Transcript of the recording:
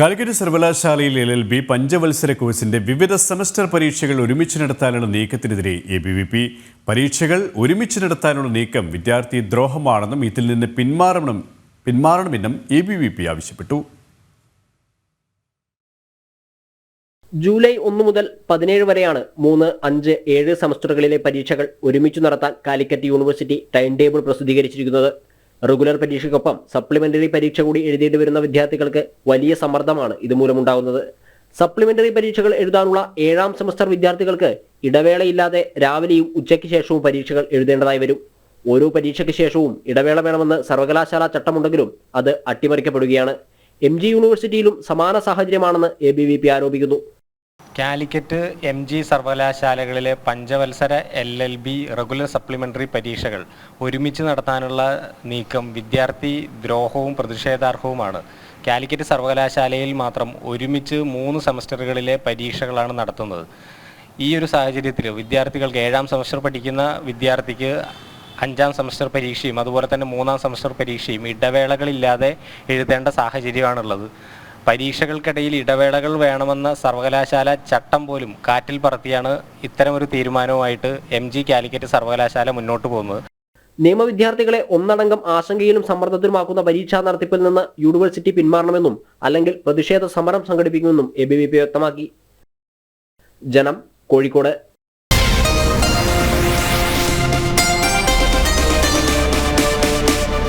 കാലിക്കറ്റ് സർവകലാശാലയിൽ L L B പഞ്ചവത്സര കോഴ്സിന്റെ വിവിധ സെമസ്റ്റർ പരീക്ഷകൾ ഒരുമിച്ച് നടത്താനുള്ള നീക്കത്തിനെതിരെ എ ബി വി പി. പരീക്ഷകൾ ഒരുമിച്ച് നടത്താനുള്ള നീക്കം വിദ്യാർത്ഥി ദ്രോഹമാണെന്നും ഇതിൽ നിന്ന് പിന്മാറണം പിന്മാറണമെന്നും എ ബി വി പി ആവശ്യപ്പെട്ടു. ജൂലൈ ഒന്ന് മുതൽ പതിനേഴ് വരെയാണ് മൂന്ന് അഞ്ച് ഏഴ് സെമസ്റ്ററുകളിലെ പരീക്ഷകൾ ഒരുമിച്ച് നടത്താൻ കാലിക്കറ്റ് യൂണിവേഴ്സിറ്റി ടൈം ടേബിൾ പ്രസിദ്ധീകരിച്ചിരിക്കുന്നത്. റെഗുലർ പരീക്ഷയ്ക്കൊപ്പം സപ്ലിമെന്ററി പരീക്ഷ കൂടി എഴുതേണ്ടി വരുന്ന വിദ്യാർത്ഥികൾക്ക് വലിയ സമ്മർദ്ദമാണ് ഇതുമൂലമുണ്ടാകുന്നത്. സപ്ലിമെന്ററി പരീക്ഷകൾ എഴുതാനുള്ള ഏഴാം സെമസ്റ്റർ വിദ്യാർത്ഥികൾക്ക് ഇടവേളയില്ലാതെ രാവിലെയും ഉച്ചയ്ക്ക് ശേഷവും പരീക്ഷകൾ എഴുതേണ്ടതായി വരും. ഓരോ പരീക്ഷയ്ക്ക് ശേഷവും ഇടവേള വേണമെന്ന് സർവകലാശാല ചട്ടമുണ്ടെങ്കിലും അത് അട്ടിമറിക്കപ്പെടുകയാണ്. എം ജി യൂണിവേഴ്സിറ്റിയിലും സമാന സാഹചര്യമാണെന്ന് എ ബി വി പി ആരോപിക്കുന്നു. കാലിക്കറ്റ് എം ജി സർവകലാശാലകളിലെ പഞ്ചവത്സര L L B regular supplementary പരീക്ഷകൾ ഒരുമിച്ച് നടത്താനുള്ള നീക്കം വിദ്യാർത്ഥി ദ്രോഹവും പ്രതിഷേധാർഹവുമാണ്. കാലിക്കറ്റ് സർവകലാശാലയിൽ മാത്രം ഒരുമിച്ച് മൂന്ന് സെമസ്റ്ററുകളിലെ പരീക്ഷകളാണ് നടത്തുന്നത്. ഈ ഒരു സാഹചര്യത്തിൽ വിദ്യാർത്ഥികൾക്ക് ഏഴാം സെമസ്റ്റർ പഠിക്കുന്ന വിദ്യാർത്ഥിക്ക് അഞ്ചാം സെമസ്റ്റർ പരീക്ഷയും അതുപോലെ തന്നെ മൂന്നാം സെമസ്റ്റർ പരീക്ഷയും ഇടവേളകളില്ലാതെ എഴുതേണ്ട സാഹചര്യമാണുള്ളത്. പരീക്ഷകൾക്കിടയിൽ ഇടവേളകൾ വേണമെന്ന സർവകലാശാല ചട്ടം പോലും കാറ്റിൽ പറത്തിയാണ് ഇത്തരമൊരു തീരുമാനവുമായിട്ട് എം ജി കാലിക്കറ്റ് സർവകലാശാല മുന്നോട്ട് പോകുന്നത്. നിയമവിദ്യാർത്ഥികളെ ഒന്നടങ്കം ആശങ്കയിലും സമ്മർദ്ദത്തിലുമാക്കുന്ന പരീക്ഷാ നടത്തിപ്പിൽ നിന്ന് യൂണിവേഴ്സിറ്റി പിന്മാറണമെന്നും അല്ലെങ്കിൽ പ്രതിഷേധ സമരം സംഘടിപ്പിക്കുമെന്നും എ ബി വി പി വ്യക്തമാക്കി. ജനം കോഴിക്കോട്.